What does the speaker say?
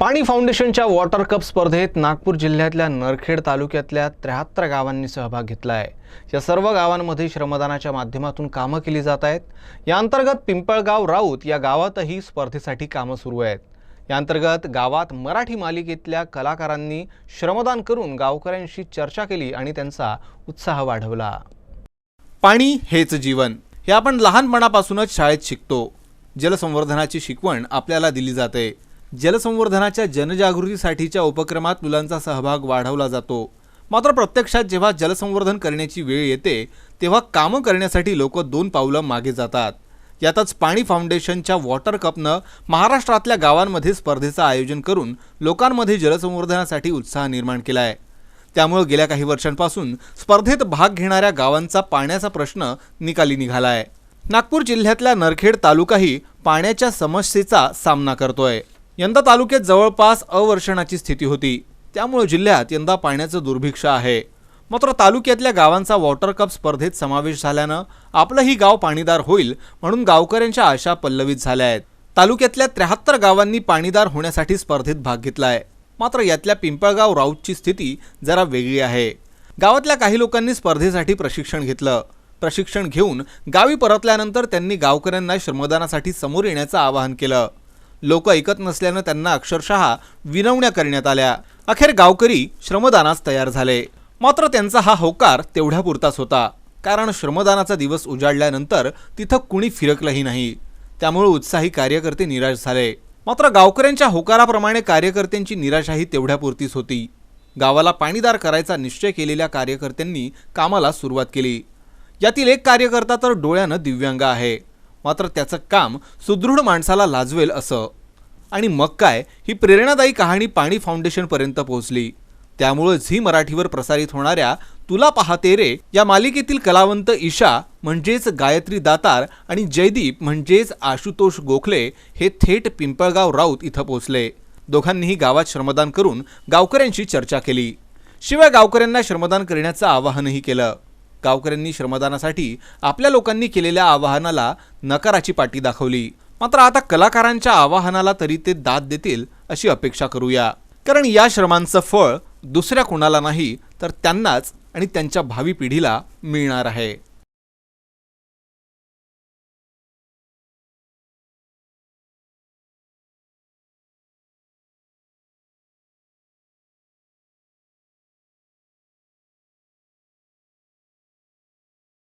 पाणी फाउंडेशनच्या water cup स्पर्धेत नागपूर जिल्ह्यातल्या नरखेड तालुक्यातल्या त्र्याहत्तर गावांनी सहभाग घेतला आहे या सर्व गावांमध्ये श्रमदानाच्या माध्यमातून कामं केली जात आहेत. या अंतर्गत पिंपळगाव राऊत या गावातही स्पर्धेसाठी कामं सुरू आहेत. या अंतर्गत गावात मराठी मालिकेतल्या कलाकारांनी श्रमदान करून गावकऱ्यांशी चर्चा केली आणि त्यांचा उत्साह वाढवला. पाणी हेच जीवन. हे आपण लहानपणापासूनच शाळेत शिकतो. जलसंवर्धनाची शिकवण आपल्याला दिली जाते. जलसंवर्धनाच्या जनजागृतीसाठीच्या उपक्रमात मुलांचा सहभाग वाढवला जातो. मात्र प्रत्यक्षात जेव्हा जलसंवर्धन करण्याची वेळ येते तेव्हा कामं करण्यासाठी लोक दोन पावलं मागे जातात. यातच पाणी फाउंडेशनच्या वॉटर कपनं महाराष्ट्रातल्या गावांमध्ये स्पर्धेचं आयोजन करून लोकांमध्ये जलसंवर्धनासाठी उत्साह निर्माण केला आहे त्यामुळे गेल्या काही वर्षांपासून स्पर्धेत भाग घेणाऱ्या गावांचा पाण्याचा प्रश्न निकाली निघाला आहे नागपूर जिल्ह्यातल्या नरखेड तालुकाही पाण्याच्या समस्येचा सामना करतोय. यंदा तालुक्यात जवळपास अवर्षणाची स्थिती होती. त्यामुळे जिल्ह्यात यंदा पाण्याचं दुर्भिक्ष आहे. मात्र तालुक्यातल्या गावांचा वॉटर कप स्पर्धेत समावेश झाल्यानं आपलंही गाव पाणीदार होईल म्हणून गावकऱ्यांच्या आशा पल्लवित झाल्या आहेत तालुक्यातल्या त्र्याहत्तर गावांनी पाणीदार होण्यासाठी स्पर्धेत भाग घेतला आहे मात्र यातल्या पिंपळगाव राऊतची स्थिती जरा वेगळी आहे. गावातल्या काही लोकांनी स्पर्धेसाठी प्रशिक्षण घेतलं. प्रशिक्षण घेऊन गावी परतल्यानंतर त्यांनी गावकऱ्यांना श्रमदानासाठी समोर येण्याचं आवाहन केलं. लोक ऐकत नसल्यानं त्यांना अक्षरशः विनवण्या करण्यात आल्या. अखेर गावकरी श्रमदानास तयार झाले. मात्र त्यांचा हा होकार तेवढ्यापुरताच होता. कारण श्रमदानाचा दिवस उजाडल्यानंतर तिथं कुणी फिरकलंही नाही. त्यामुळे उत्साही कार्यकर्ते निराश झाले. मात्र गावकऱ्यांच्या होकाराप्रमाणे कार्यकर्त्यांची निराशाही तेवढ्यापुरतीच होती. गावाला पाणीदार करायचा निश्चय केलेल्या कार्यकर्त्यांनी कामाला सुरुवात केली. यातील एक कार्यकर्ता तर डोळ्यानं दिव्यांग आहे. मात्र त्याचं काम सुदृढ माणसाला लाजवेल असं. आणि मग काय? ही प्रेरणादायी कहाणी पाणी फाउंडेशनपर्यंत पोहोचली. त्यामुळं झी मराठीवर प्रसारित होणाऱ्या तुला पाहते रे या मालिकेतील कलावंत ईशा म्हणजेच गायत्री दातार आणि जयदीप म्हणजेच आशुतोष गोखले हे थेट पिंपळगाव राऊत इथं पोहोचले. दोघांनीही गावात श्रमदान करून गावकऱ्यांशी चर्चा केली. शिवाय गावकऱ्यांना श्रमदान करण्याचं आवाहनही केलं. गावकऱ्यांनी श्रमदानासाठी आपल्या लोकांनी केलेल्या आवाहनाला नकाराची पाटी दाखवली. मात्र आता कलाकारांच्या आवाहनाला तरी ते दाद देतील अशी अपेक्षा करूया. कारण या श्रमांचं फळ दुसऱ्या कुणाला नाही तर त्यांनाच आणि त्यांच्या भावी पिढीला मिळणार आहे.